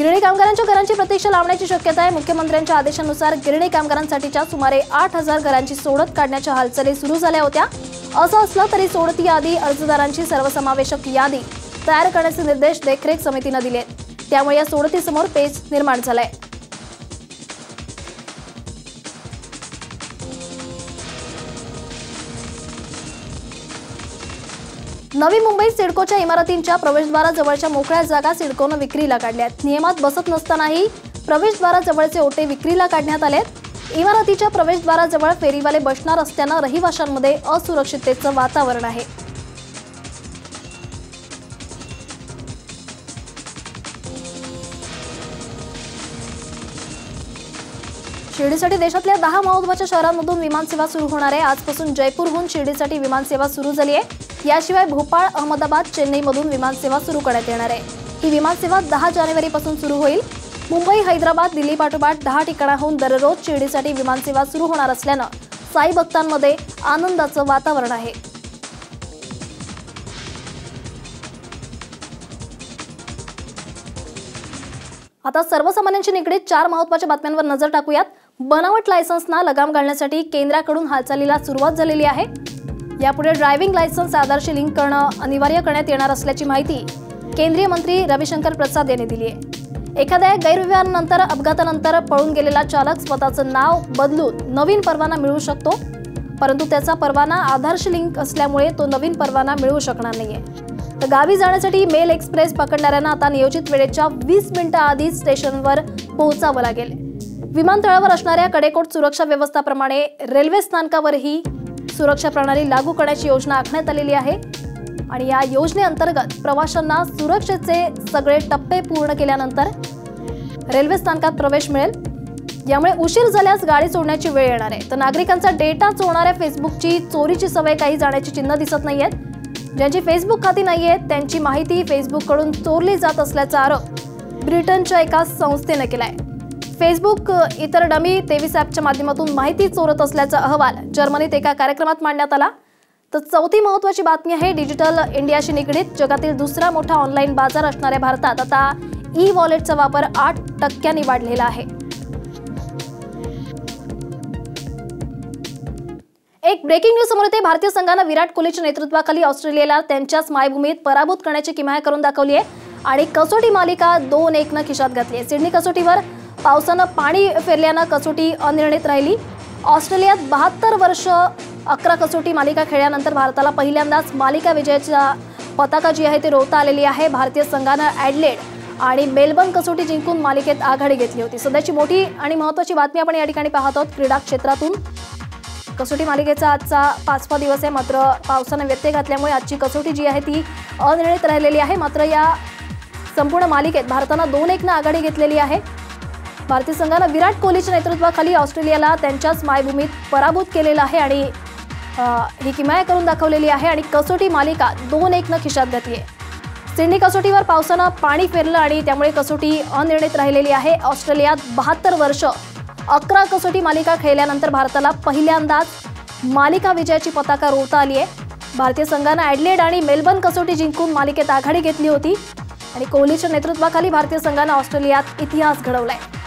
गिरणी कामगारांच्या घरांची प्रतीक्षा लावण्याची शक्यता आहे. मुख्यमंत्र्यांच्या आदेशानुसार गिरणी कामगारांसाठीच्या सुमारे आठ हजार घरांची सोडत काढण्याच्या हालचाली सुरू झाल्या होत्या. असं असलं तरी सोडती यादी अर्जदारांची सर्वसमावेशक यादी तयार करण्याचे निर्देश देखरेख समितीनं दिले त्यामुळे या सोडतीसमोर पेच निर्माण झालाय. नवी मुंबईत सिडकोच्या इमारतींच्या प्रवेशद्वाराजवळच्या मोकळ्या जागा सिडकोनं विक्रीला काढल्यात. नियमात बसत नसतानाही प्रवेशद्वाराजवळचे ओटे विक्रीला काढण्यात आलेत. इमारतीच्या प्रवेशद्वाराजवळ फेरीवाले बसणार असल्यानं रहिवाशांमध्ये असुरक्षिततेचं वातावरण आहे. शिर्डीसाठी देशातल्या दहा महत्त्वाच्या शहरांमधून विमानसेवा सुरू होणार आहे. आजपासून जयपूरहून शिर्डीसाठी विमानसेवा सुरू झाली आहे. याशिवाय भोपाळ अहमदाबाद चेन्नईमधून विमानसेवा सुरू करण्यात येणार आहे. ही विमानसेवा दहा जानेवारीपासून सुरू होईल. मुंबई हैदराबाद दिल्ली पाठोपाठ दहा ठिकाणाहून दररोज शिर्डीसाठी विमानसेवा सुरू होणार असल्यानं साई भक्तांमध्ये आनंदाचं वातावरण आहे. आता सर्वसामान्यांशी निगडीत चार महत्त्वाच्या बातम्यांवर नजर टाकूयात. बनावट लायसन्सना लगाम घालण्यासाठी केंद्राकडून हालचालीला सुरुवात झालेली आहे. यापुढे ड्रायव्हिंग लायसन्स आधारशी लिंक करणं अनिवार्य करण्यात येणार असल्याची माहिती केंद्रीय मंत्री रविशंकर प्रसाद यांनी दिली आहे. एखाद्या गैरव्यवहारानंतर अपघातानंतर पळून गेलेला चालक स्वतःचं नाव बदलून नवीन परवाना मिळवू शकतो. परंतु त्याचा परवाना आधारशी लिंक असल्यामुळे तो नवीन परवाना मिळवू शकणार नाहीये. तर गावी जाण्यासाठी मेल एक्सप्रेस पकडणाऱ्यांना आता नियोजित वेळेच्या वीस मिनिटं आधी स्टेशनवर पोहोचावं लागेल. विमानतळावर असणाऱ्या कडेकोट सुरक्षा व्यवस्थाप्रमाणे रेल्वे स्थानकावरही सुरक्षा प्रणाली लागू करण्याची योजना आखण्यात आलेली आहे. आणि या योजनेअंतर्गत प्रवाशांना सुरक्षेचे सगळे टप्पे पूर्ण केल्यानंतर रेल्वे स्थानकात प्रवेश मिळेल. यामुळे उशीर झाल्यास गाडी सोडण्याची वेळ येणार आहे. तर नागरिकांचा डेटा चोरणाऱ्या फेसबुकची चोरीची सवय काही जाण्याची चिन्ह दिसत नाही आहेत ज्यांची फेसबुक खाती नाही आहेत त्यांची माहिती फेसबुककडून चोरली जात असल्याचा आरोप ब्रिटनच्या एका संस्थेनं केला आहे फेसबुक इतर डमी तेवीस ॲपच्या माध्यमातून माहिती चोरत असल्याचा अहवाल जर्मनीत एका कार्यक्रमात मांडण्यात आला. तर चौथी महत्वाची बातमी आहे डिजिटल इंडियाशी निगडीत जगातील दुसरा मोठा ऑनलाईन बाजार असणाऱ्या भारतात आता ई वॉलेटचा वापर आठ टक्क्यांनी वाढलेला आहे. एक ब्रेकिंग न्यूज समोर येते. भारतीय संघानं विराट कोहलीच्या नेतृत्वाखाली ऑस्ट्रेलियाला त्यांच्याच मायभूमीत पराभूत करण्याची किमाया करून दाखवली आहे. आणि कसोटी मालिका दोन एकनं खिशात घातली आहे. सिडनी कसोटीवर पावसानं पाणी फिरल्यानं कसोटी अनिर्णित राहिली. ऑस्ट्रेलियात बहात्तर वर्ष अकरा कसोटी मालिका खेळल्यानंतर भारताला पहिल्यांदाच मालिका विजयाचा पताका जी आहे ती रोवता आलेली आहे. भारतीय संघानं ॲडलेड आणि मेलबर्न कसोटी जिंकून मालिकेत आघाडी घेतली होती. सध्याची मोठी आणि महत्वाची बातमी आपण या ठिकाणी पाहत आहोत. क्रीडा क्षेत्रातून कसोटी मालिकेचा आजचा पाचवा दिवस आहे. मात्र पावसानं व्यत्यय घातल्यामुळे आजची कसोटी जी आहे ती अनिर्णित राहिलेली आहे. मात्र या संपूर्ण मालिकेत भारतानं दोन एकनं आघाडी घेतलेली आहे. भारतीय संघानं विराट कोहलीच्या नेतृत्वाखाली ऑस्ट्रेलियाला त्यांच्याच मायभूमीत पराभूत केलेलं आहे आणि ही किमाया करून दाखवलेली आहे आणि कसोटी मालिका दोन एकनं खिशात घातली आहे. सिडनी कसोटीवर पावसानं पाणी फेरलं आणि त्यामुळे कसोटी अनिर्णित राहिलेली आहे. ऑस्ट्रेलियात बहात्तर वर्ष अकरा कसोटी मालिका खेळल्यानंतर भारताला पहिल्यांदाच मालिका विजयाची पताका रोवता आली आहे. भारतीय संघानं ॲडलेड आणि मेलबर्न कसोटी जिंकून मालिकेत आघाडी घेतली होती आणि कोहलीच्या नेतृत्वाखाली भारतीय संघानं ऑस्ट्रेलियात इतिहास घडवला आहे